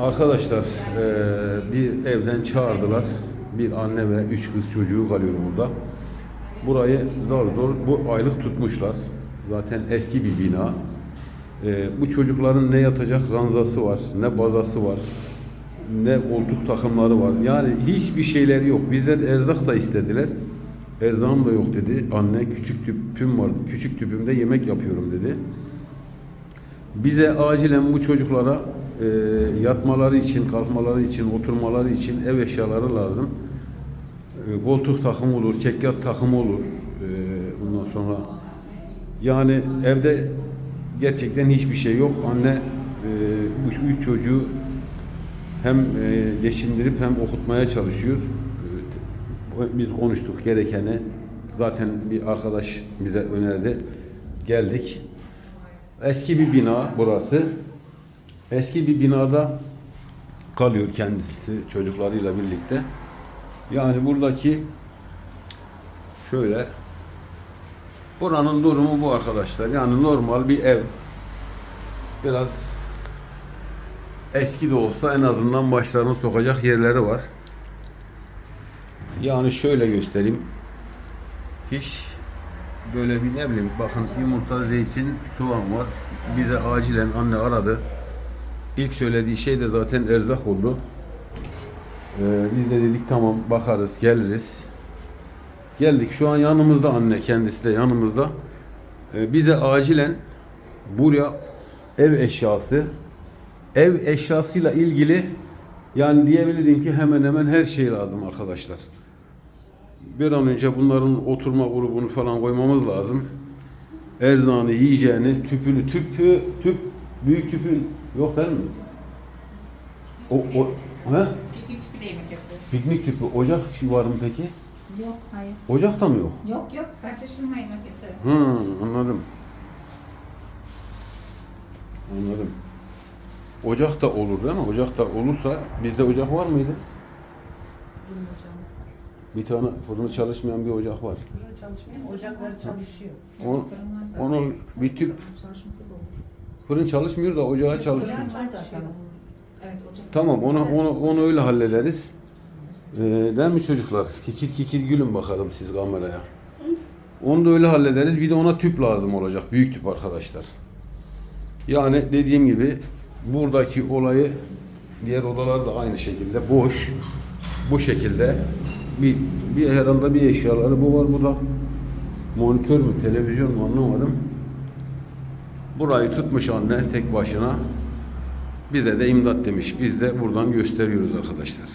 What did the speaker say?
Arkadaşlar eee, bir evden çağırdılar. Bir anne ve üç kız çocuğu kalıyor burada. Burayı zor zor bu aylık tutmuşlar. Zaten eski bir bina. Eee, bu çocukların ne yatacak ranzası var, ne bazası var, ne koltuk takımları var. Yani hiçbir şeyleri yok. Bizden erzak da istediler. Erzağım da yok dedi. Anne küçük tüpüm var. Küçük tüpümde yemek yapıyorum dedi. Bize acilen bu çocuklara e, yatmaları için, kalkmaları için, oturmaları için ev eşyaları lazım. E, koltuk takımı olur, çekyat takımı olur. E, bundan sonra yani evde gerçekten hiçbir şey yok. Anne e, bu üç çocuğu hem e, geçindirip hem okutmaya çalışıyor. E, Biz konuştuk gerekeni. Zaten bir arkadaş bize önerdi. Geldik. Eski bir bina burası. Eski bir binada kalıyor kendisi çocuklarıyla birlikte. Yani buradaki şöyle buranın durumu bu arkadaşlar. Yani normal bir ev. Biraz eski de olsa en azından başlarını sokacak yerleri var. Yani şöyle göstereyim. Hiç böyle bir ne bileyim bakın yumurta, zeytin, soğan var. Bize acilen anne aradı. İlk söylediği şey de zaten erzak oldu. Ee, biz de dedik tamam bakarız geliriz. Geldik şu an yanımızda anne kendisi de yanımızda. Ee, bize acilen buraya ev eşyası ev eşyasıyla ilgili yani diyebilirim ki hemen hemen her şey lazım arkadaşlar. Bir an önce bunların oturma grubunu falan koymamız lazım. Erzağını, yiyeceğini, tüpünü, tüpü, tüp, büyük tüpün yok değil mi? O, o, he? Piknik tüpü de yemek yapıyoruz. Piknik tüpü, ocak var mı peki? Yok hayır. Ocak da mı yok? Yok yok sadece şununla yemek yapıyoruz. Hı, anladım. Anladım. Ocak da olur değil mi? Ocak da olursa bizde ocak var mıydı? Bizim ocağımız var. Bir tane fırını çalışmayan bir ocak var. Burada çalışmıyor ama ocakları çalışıyor. On, onu bir tüp Çalışmasa da olur. Fırın çalışmıyor da ocağı çalışıyor. Fırın var zaten. Evet ocak. Tamam onu onu onu öyle hallederiz. Ee, değil mi çocuklar? Kikir kikir gülün bakalım siz kameraya. Onu da öyle hallederiz. Bir de ona tüp lazım olacak. Büyük tüp arkadaşlar. Yani dediğim gibi buradaki olayı diğer odalar da aynı şekilde boş. Bu şekilde bir, bir herhalde bir eşyaları bu var burada. Monitör mü, televizyon mu anlamadım. Burayı tutmuş anne tek başına. Bize de imdat demiş. Biz de buradan gösteriyoruz arkadaşlar.